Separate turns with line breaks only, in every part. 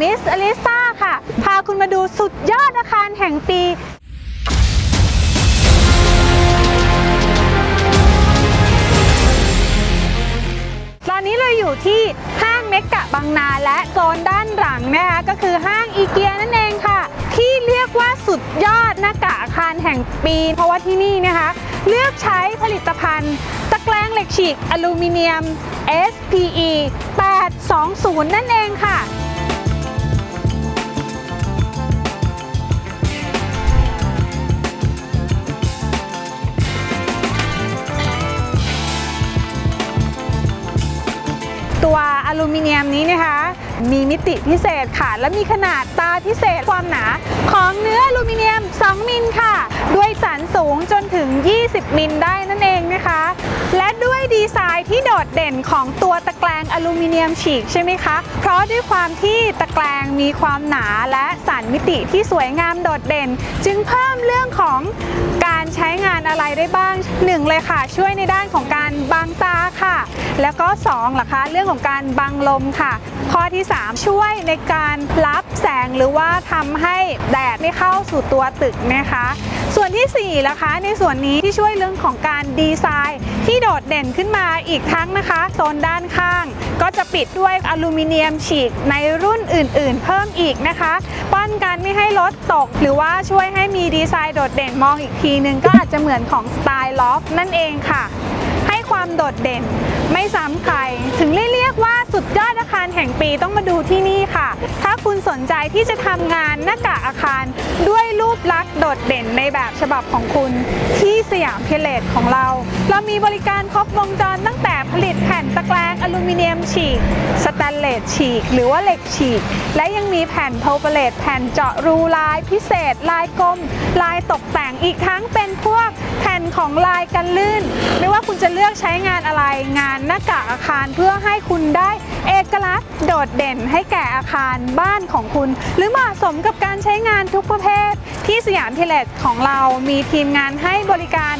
มิสอลิซาค่ะ พาคุณมาดูสุดยอดอาคารแห่งปี ตอนนี้เราอยู่ที่ห้างเมกะบางนาและโซนด้านหลังนะคะก็คือห้างอีเกียนั่นเองค่ะ ที่เรียกว่าสุดยอดหน้ากากอาคารแห่งปี เพราะว่าที่นี่นะคะ เลือกใช้ผลิตภัณฑ์ ตะแกรงเหล็กฉีกอลูมิเนียม SPE 820 นั่นเองค่ะ ตัวอลูมิเนียมนี้นะคะ มีมิติพิเศษค่ะ และมีขนาดตาพิเศษความหนา ของเนื้ออลูมิเนียม 2 มิลค่ะ ด้วยสันสูงจนถึง 20 มิลได้นั่นเองนะคะ และด้วยดีไซน์ที่โดดเด่นของตัวตะแกรงอลูมิเนียมฉีกใช่ไหมคะ เพราะด้วยความที่ตะแกรงมีความหนาและสันมิติที่สวยงามโดดเด่น จึงเพิ่มเรื่องของการใช้งาน อะไรได้บ้างหนึ่งเลยค่ะ ช่วยในด้านของการบังตาค่ะ แล้วก็2ล่ะคะ เรื่องของการบังลมค่ะ ข้อที่ 3 ช่วยในการรับแสงหรือว่าทำให้แดดไม่เข้าสู่ตัวตึกนะคะ ส่วนที่4ล่ะคะ ในส่วนนี้ที่ช่วยเรื่องของการดีไซน์ ที่โดดเด่นขึ้นมาอีกทั้งนะคะโซนด้านข้าง ก็จะปิดด้วยอลูมิเนียมฉีกในรุ่นอื่นๆ เพิ่มอีกนะคะ ป้องกันไม่ให้รถตก หรือว่าช่วยให้มีดีไซน์โดดเด่นมองอีกทีนึงก็อาจจะเหมือนของสไตล์ลอฟนั่นเองค่ะ ให้ความโดดเด่นไม่ซ้ำใคร ถึงเรียกว่าสุดยอดอาคารแห่งปีต้องมาดูที่นี่ค่ะ ถ้าคุณสนใจที่จะทำงานหน้ากากอาคารด้วยรูปลักษณ์โดดเด่นในแบบฉบับของคุณ ที่สยามเพเลตของเรา เรามีบริการครบวงจรตั้งแต่ ตะแกรงอลูมิเนียมฉีก สแตนเลสฉีก หรือว่าเหล็กฉีก และยังมีแผ่นโพลเลตแผ่นเจาะรูลายพิเศษ ลายกลม ลายตกแต่งอีกทั้งเป็นพวกแผ่นของลายกันลื่น ไม่ว่าคุณจะเลือกใช้งานอะไรงานหน้ากากอาคารเพื่อให้คุณได้เอกลักษณ์โดดเด่นให้แก่อาคารบ้านของคุณ หรือเหมาะสมกับการใช้งานทุกประเภท ที่สยามพิเลตของเรามีทีมงานให้บริการ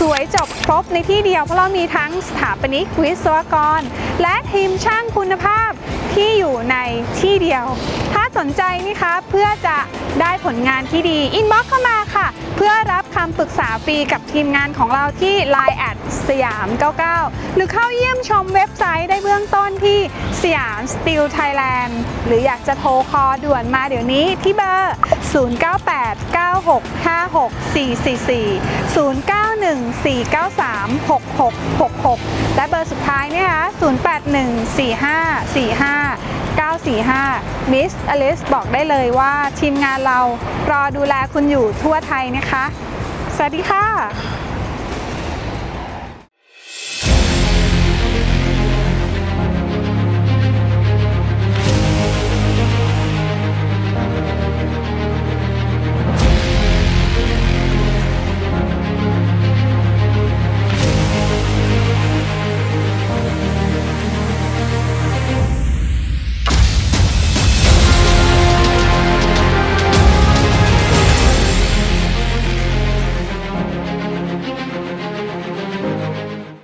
สวยจบครบในที่เดียวเพราะเรามีทั้งสถาปนิกวิศวกร และทีมช่างคุณภาพที่อยู่ในที่เดียว ถ้าสนใจนี่คะเพื่อจะได้ผลงานที่ดีอินบ็อกเข้ามาค่ะ เพื่อรับคำปรึกษาฟรีกับทีมงานของเราที่ Line แอดสยาม 99 หรือเข้าเยี่ยมชมเว็บไซต์ได้เบื้องต้นที่สยาม Steel Thailand หรืออยากจะโทรคอด่วนมาเดี๋ยวนี้ที่เบอร์ 0989656444 914936666 และเบอร์สุดท้ายเนี่ยคะ0814545945 มิสอลิสบอกได้เลยว่าทีมงานเรารอดูแลคุณอยู่ทั่วไทยนะคะ สวัสดีค่ะ